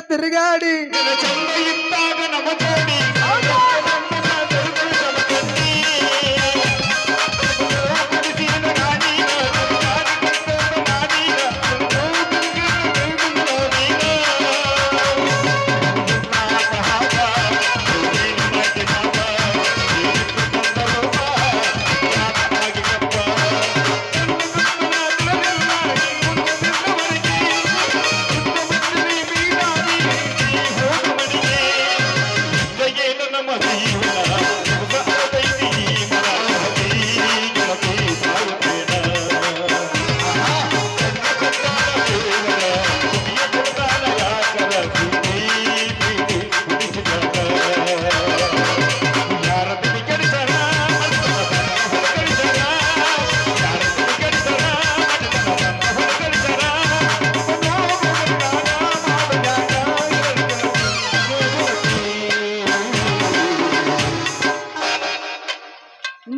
తిరిగాడి.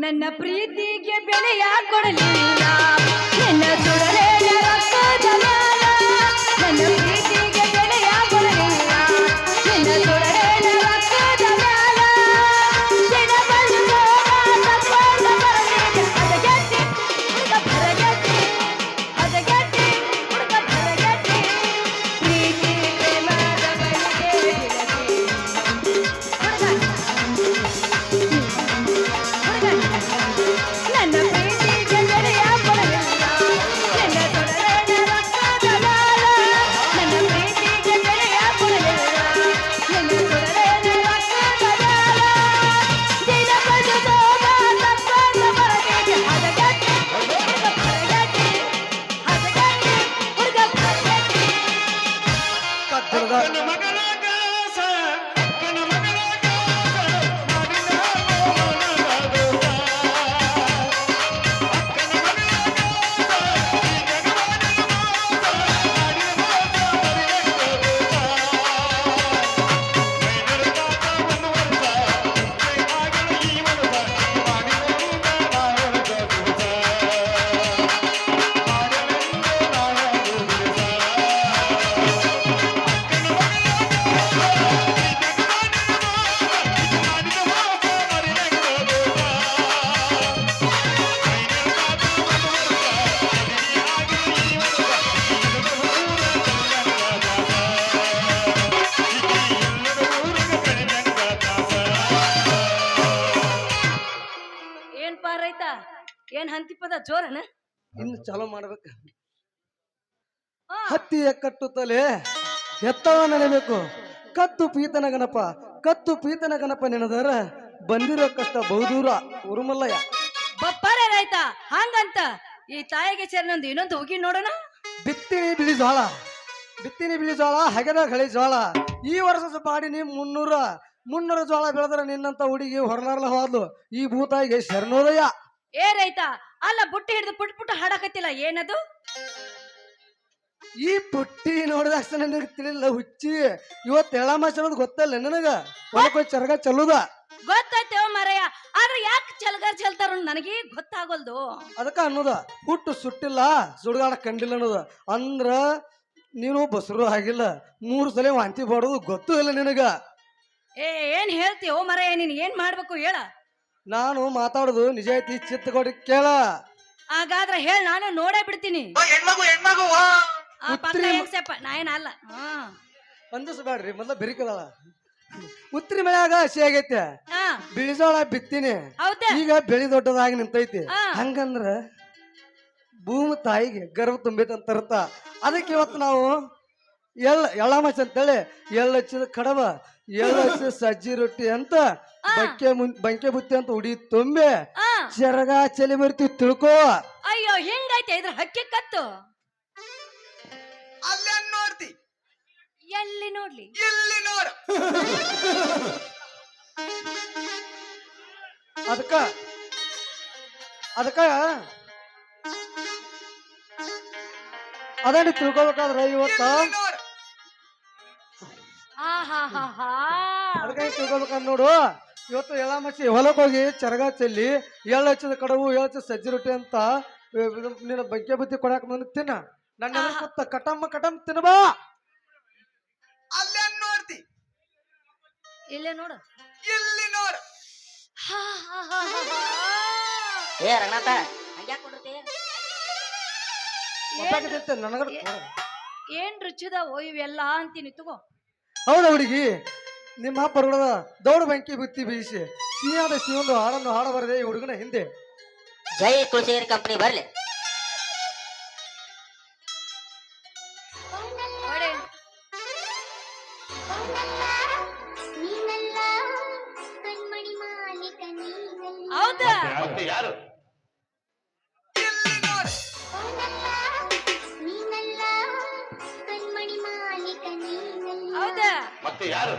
ನನ್ನ ಪ್ರೀತಿಗೆ ಬೆಲೆಯ ಕೊಡಲಿಲ್ಲ. ನನ್ನ ಸುಡಲೇನ ಹಂತಿಪದ ಜೋರನ? ಇನ್ನು ಚಾಲೋ ಮಾಡ್ಬೇಕು. ಹತ್ತಿಯ ತಲೆ ಎತ್ತವ ನೆನೆಬೇಕು. ಕತ್ತು ಪೀತನ ಗಣಪ ಕತ್ತು ಪೀತನ ಗಣಪ ನೆನೆದರ ಬಂದಿರೋ ಕಷ್ಟ ಬಹುದೂರ. ಉರುಮಲ್ಲಯ್ಯ ಬಪ್ಪಾರ ರೈತ ಹಂಗಂತ. ಈ ತಾಯಿಗೆ ಸೇರಿನೊಂದು ಇನ್ನೊಂದು ಹೋಗಿ ನೋಡೋಣ? ಬಿತ್ತಿನಿ ಬಿಳಿ ಜೋಳ ಬಿತ್ತಿನಿ ಬಿಳಿ ಜೋಳ ಹಗೆದ ಗಳಿ ಜೋಳ ಈ ವರ್ಷ ಬಾಡಿನಿ ಮುನ್ನೂರ. ಮುನ್ನೂರ ಜೋಳ ಬೆಳೆದ್ರೆ ನಿನ್ನಂತ ಹುಡುಗಿ ಹೊರಲಾರ್ಲ ಹೋದ್ಲು ಈ ಭೂತಾಯಿಗೆ ಶರಣೋದಯ ಏ ರೈತ ಅಲ್ಲ ಬುಟ್ಟಿ ಹಿಡಿದು ಪುಟ್ ಪುಟ್ಟ ಹಾಡಕತ್ತಿಲ್ಲ ಏನದು? ಈ ಪುಟ್ಟಿ ನೋಡಿದ ಅಕ್ಷಣ ನನಗೆ ತಿಳಿಲ್ಲ ಹುಚ್ಚಿ. ಇವತ್ತು ಎಳಮಾಸ ಅನ್ನೋದು ಗೊತ್ತಲ್ಲ ನನಗ? ಚರಗ ಚಲುದ ಗೊತ್ತಾಯ್ತೇವ ಮರಯ್ಯ ಆದ್ರೆ ಯಾಕೆ ಚಲ್ಗಾರ್ ಚಲ್ತಾರ ನನಗೆ ಗೊತ್ತಾಗೋಲ್ದು. ಅದಕ್ಕ ಅನ್ನೋದ ಹುಟ್ಟು ಸುಟ್ಟಿಲ್ಲ ಸುಡುಗಾಡ ಕಂಡಿಲ್ಲ ಅನ್ನೋದ. ಅಂದ್ರ ನೀನು ಬಸರು ಆಗಿಲ್ಲ ಮೂರು ಸಲ ವಾಂತಿ ಬಾಡೋದು ಗೊತ್ತೂ ಇಲ್ಲ ನಿನಗ. ಏ ಏನ್ ಓ ಮರಯ್ಯ ನೀನ್ ಏನ್ ಮಾಡ್ಬೇಕು ಹೇಳ. ನಾನು ಮಾತಾಡುದು ನಿಜ ಐತಿ ಚಿತ್ತಗೊಡಿ ಕೇಳ. ಹಾಗಾದ್ರೆ ಹೇಳ ನಾನು ನೋಡೇ ಬಿಡ್ತೀನಿ. ಹೆಣ್ಮಗು ಹೆಣ್ಮಗು ಆ ಪಕ್ಕ ಉತ್ರಿ- ಹೆಂಗ್ಸಪ್ಪ ನಾ ಏನಲ್ಲ ಹಾ. ಅಂದಿಸ್ಬೇಡ್ರಿ ಮೊದ್ಲ ಬೆರಿಕದಾಳ ಉತ್ರಿ ಮಳೆಯಾಗ ಹಸಿ ಆಗೈತೆ. ಹಾ. ಬಿಳಿಜೋಳ ಬಿತ್ತೀನಿ. ಹೌದಾ. ಈಗ ಬೆಳಿ ದೊಡ್ಡದಾಗಿ ನಿಂತೈತಿ. ಆ. ಹಂಗಂದ್ರ ಭೂಮಿ ತಾಯಿಗೆ ಗರ್ವ ತುಂಬೈತೆ ಅಂತ ಅರ್ಥ ಅದಕ್ಕೆ ಇವತ್ತು ನಾವು ಎಳ್ಳ ಎಳ್ಳಮಚ ಅಂತೇಳಿ ಎಳ್ಳು ಹಚ್ಚಿದ ಕಡಬ ಎಳ್ಳು ಹಚ್ಚಿದ ಸಜ್ಜಿ ರೊಟ್ಟಿ ಅಂತ ಆ. ಬಕ್ಕೆ ಬಂಕೆ ಬುತ್ತಿ ಅಂತ ಉಡಿ ತುಂಬೆ ಚರಗಾ ಚಲಿ ಬರ್ತಿ ತಿಳ್ಕೋ. ಅಯ್ಯೋ ಹೆಂಗೈತೆ ಇದ್ರ ಹಕ್ಕಿ ಕತ್ತು? ಅಲ್ಲೇ ನೋಡ್ತಿ? ಎಲ್ಲಿ ನೋಡ್ಲಿ? ಎಲ್ಲಿ ನೋಡ. ಅದಕ್ಕ ಅದಕ್ಕ. ಅದನ್ನ ತಿಳ್ಕೋಬೇಕಾದ್ರ ಇವತ್ತ? ಹಾ ಆ ಹಾ ಹಾ ಹಾ. ಅದಕ್ಕೆ ತಿಳ್ಕೊಬೇಕಂದ್ ನೋಡು. ಇವತ್ತು ಎಳ್ಳಮಸಿ ಹೊಲಕ್ಕೆ ಹೋಗಿ ಚರಗ ಚೆಲ್ಲಿ ಎಳ್ಳು ಹಚ್ಚಿದ ಕಡವು ಏಳು ಹಚ್ಚಿದ ಸಜ್ಜಿ ರೊಟ್ಟಿ ಅಂತ ನಿನ್ನ ಬಗ್ಗೆ ಬುದ್ಧಿ ಕೊಡಾಕ ಬಂದು ತಿನ್ನ. ನನ್ನ ಕಟಮ್ಮ ಕಟಮ್ ತಿನ್ಬಾ ಅಲ್ಲೇ ನೋಡ್ತಿ? ಇಲ್ಲೇ ನೋಡು. ಇಲ್ಲಿ ನೋಡು. ಹಾ, ಹಾ, ಹಾ, ಹಾ, ಹಾ. ಏ ರಂಗನಾಥ ಹಂಗ್ಯಾಕ್ ಕೊಡ್ತಿ ಗೊತ್ತಾಗತೈತೆ ನನಗ ಏನ್ ರುಚಿದಾವೋ ಇವೆಲ್ಲ ಅಂತೀನಿ ತಗೋ. ಹೌದಾ ಹುಡುಗಿ? ನಿಮ್ಮ ಪರ್ವದ ದೌಡ ಬೆಂಕಿ ಬುತ್ತಿ ಬೀಸಿ ಸಿಹಿಯಾದ ಸಿಹಿಯೊಂದು ಹಾಡನ್ನು ಹಾಡಬಾರದೆ ಈ ಹುಡುಗನ ಹಿಂದೆ. ಜೈ ತುಳಸಿಯರ್ ಕಂಪನಿ ಬರ್ಲಿ. ಯಾರು? ಮತ್ತೆ ಯಾರು?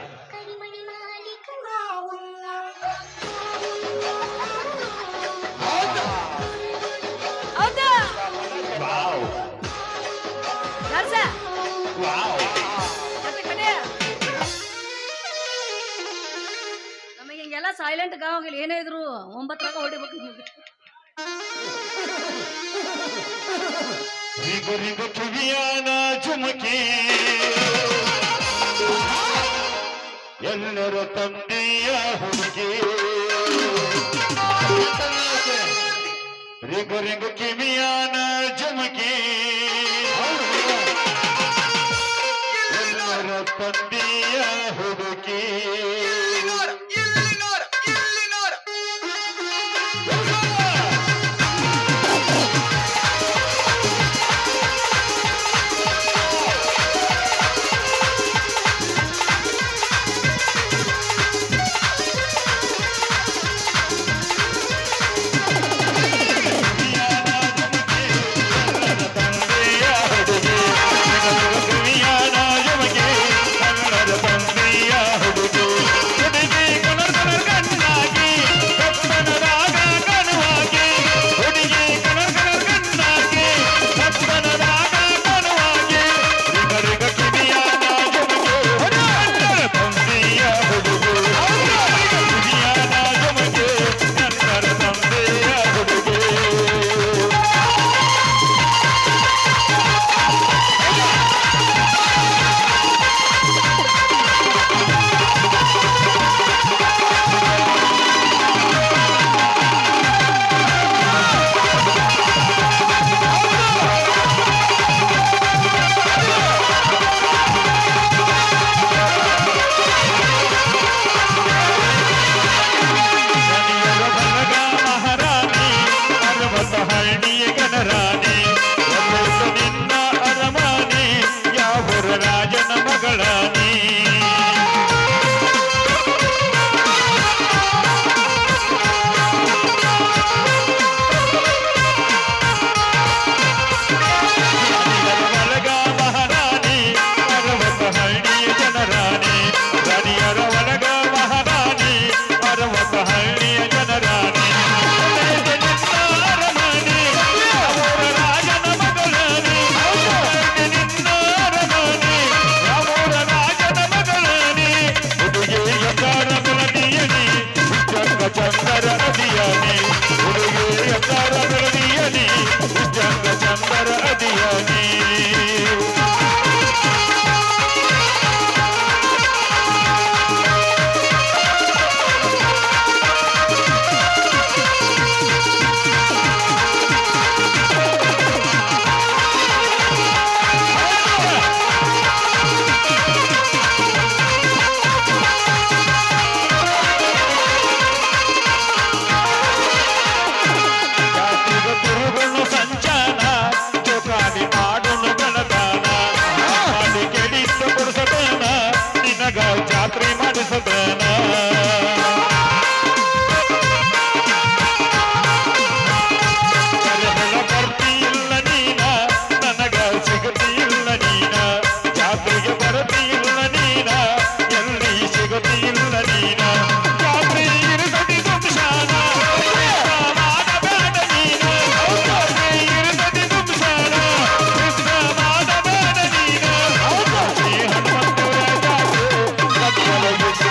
ಸೈಲೆಂಟ್ ಗಾವಲ್ಲಿ ಏನೇ ಇದ್ರು ಒಂಬತ್ತರಾಗ ಹೊಡಿಬೇಕು ಚುಮಕಿ. ಎಲ್ಲರ ತಂದೆಯ ಹುಡುಗಿ. ರಿಗು ರಿಗು ಕಿವಿಯಾನ ಜುಮಕಿ ಎಲ್ಲರ ತಂದೆಯ ಹುಡುಗಿ.